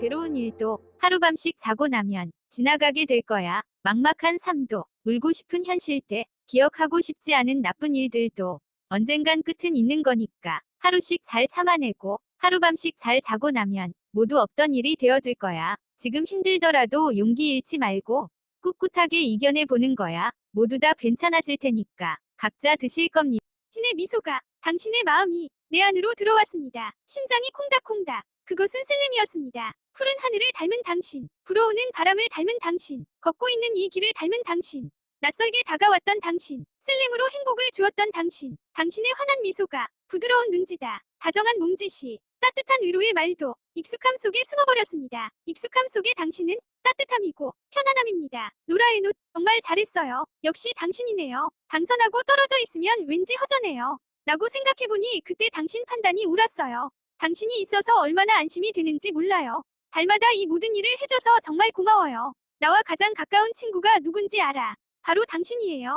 괴로운 일도 하루밤씩 자고 나면 지나가게 될 거야. 막막한 삶도 울고 싶은 현실 때 기억하고 싶지 않은 나쁜 일들도 언젠간 끝은 있는 거니까 하루씩 잘 참아내고 하루밤씩 잘 자고 나면 모두 없던 일이 되어질 거야. 지금 힘들더라도 용기 잃지 말고 꿋꿋하게 이겨내 보는 거야. 모두 다 괜찮아질 테니까 각자 드실 겁니다. 신의 미소가 당신의 마음이 내 안으로 들어왔습니다. 심장이 콩닥콩닥. 그것은 셀렘이었습니다. 푸른 하늘을 닮은 당신, 불어오는 바람을 닮은 당신, 걷고 있는 이 길을 닮은 당신, 낯설게 다가왔던 당신, 셀렘으로 행복을 주었던 당신, 당신의 환한 미소가 부드러운 눈지다. 다정한 몸짓이 따뜻한 위로의 말도 익숙함 속에 숨어버렸습니다. 익숙함 속에 당신은 따뜻함이고 편안함입니다. 로라의 노 정말 잘했어요. 역시 당신이네요. 당선하고 떨어져 있으면 왠지 허전해요. 라고 생각해보니 그때 당신 판단이 옳았어요. 당신이 있어서 얼마나 안심이 되는지 몰라요. 달마다 이 모든 일을 해줘서 정말 고마워요. 나와 가장 가까운 친구가 누군지 알아. 바로 당신이에요.